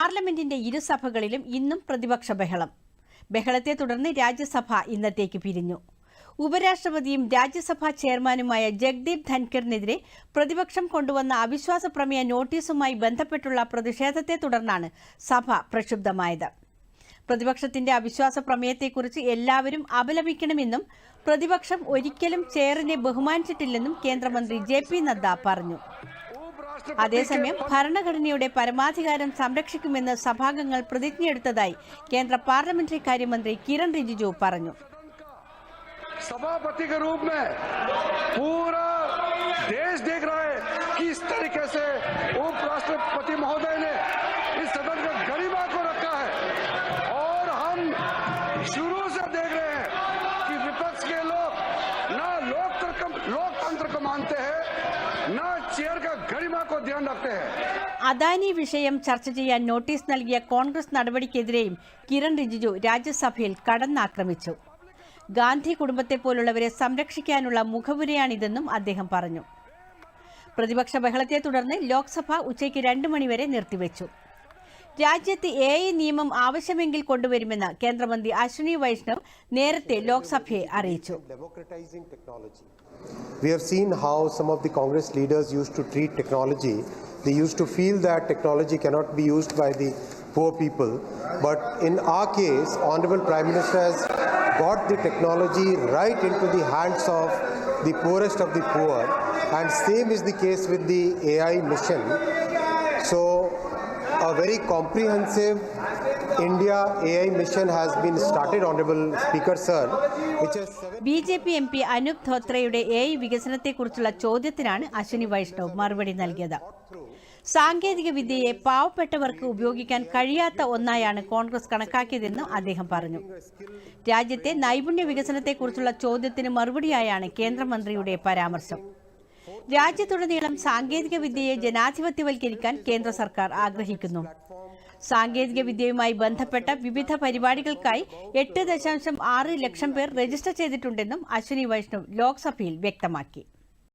പാർലമെന്റിന്റെ ഇരുസഭകളിലും ഇന്നും പ്രതിപക്ഷ ബഹളം. ബഹളത്തെ തുടർന്ന് രാജ്യസഭ ഇന്നത്തേക്ക് പിരിഞ്ഞു. ഉപരാഷ്ട്രപതിയും രാജ്യസഭാ ചെയർമാനുമായ ജഗ്ദീപ് ധൻഖറിനെതിരെ പ്രതിപക്ഷം കൊണ്ടുവന്ന അവിശ്വാസ പ്രമേയ നോട്ടീസുമായി ബന്ധപ്പെട്ടുള്ള പ്രതിഷേധത്തെ തുടർന്നാണ് സഭ പ്രക്ഷുബ്ധമായത്. പ്രതിപക്ഷത്തിന്റെ അവിശ്വാസ പ്രമേയത്തെക്കുറിച്ച് എല്ലാവരും അപലപിക്കണമെന്നും പ്രതിപക്ഷം ഒരിക്കലും ചെയറിനെ ബഹുമാനിച്ചിട്ടില്ലെന്നും കേന്ദ്രമന്ത്രി ജെ പി നദ്ദ പറഞ്ഞു. അതേസമയം ഭരണഘടനയുടെ പരമാധികാരം സംരക്ഷിക്കുമെന്ന് സഭാംഗങ്ങൾ പ്രതിജ്ഞയെടുത്തതായി കേന്ദ്ര പാർലമെന്ററി കാര്യമന്ത്രി കിരൺ റിജിജു പറഞ്ഞു सभापति के रूप में पूरा देश देख रहा है कि इस तरीके से उपराष्ट्रपति महोदय ने इस सदन का गरिमा को रखा है और हम शुरू से देख रहे हैं कि विपक्ष के लोग ना लोकतंत्र लोकतंत्र को मानते हैं ना അദാനി വിഷയം ചർച്ച ചെയ്യാൻ നോട്ടീസ് നൽകിയ കോൺഗ്രസ് നടപടിക്കെതിരെയും കിരൺ റിജിജു രാജ്യസഭയിൽ കടന്നാക്രമിച്ചു ഗാന്ധി കുടുംബത്തെ പോലുള്ളവരെ സംരക്ഷിക്കാനുള്ള മുഖപുരയാണിതെന്നും അദ്ദേഹം പറഞ്ഞു പ്രതിപക്ഷ ബഹളത്തെ തുടർന്ന് ലോക്സഭ ഉച്ചയ്ക്ക് രണ്ട് മണിവരെ നിർത്തിവെച്ചു രാജ്യത്ത് എ ഐ നിയമം ആവശ്യമെങ്കിൽ കൊണ്ടുവരുമെന്ന് കേന്ദ്രമന്ത്രി അശ്വിനി വൈഷ്ണവ് നേരത്തെ ലോക്സഭയെ അറിയിച്ചു democratizing technology. We have seen how some of the Congress leaders used to treat technology. They used to feel that technology cannot be used by the poor people. But in our case, Honorable Prime Minister has got the technology right into the hands of the poorest of the poor. And same is the case with the AI mission. So, a very comprehensive India AI mission has been started, Honorable Speaker, sir. B J P M P Anoop ധോത്രയുടെ A I വികസനത്തെക്കുറിച്ചുള്ള ചോദ്യത്തിനാണ് അശ്വിനി വൈഷ്ണവ് മറുപടി നൽകിയത് സാങ്കേതിക വിദ്യയെ പാവപ്പെട്ടവർക്ക് ഉപയോഗിക്കാൻ കഴിയാത്ത ഒന്നായാണ് കോൺഗ്രസ് കണക്കാക്കിയതെന്നും അദ്ദേഹം പറഞ്ഞു രാജ്യത്തെ നൈപുണ്യ വികസനത്തെക്കുറിച്ചുള്ള ചോദ്യത്തിന് മറുപടിയായാണ് കേന്ദ്രമന്ത്രിയുടെ പരാമർശം രാജ്യത്തുടനീളം സാങ്കേതിക വിദ്യയെ ജനാധിപത്യവൽക്കരിക്കാൻ കേന്ദ്ര സർക്കാർ ആഗ്രഹിക്കുന്നു. സാങ്കേതിക വിദ്യയുമായി ബന്ധപ്പെട്ട വിവിധ പരിപാടികൾക്കായി എട്ട് ദശാംശം ആറ് ലക്ഷം പേർ രജിസ്റ്റർ ചെയ്തിട്ടുണ്ടെന്നും അശ്വിനി വൈഷ്ണവ് ലോക്സഭയിൽ വ്യക്തമാക്കി.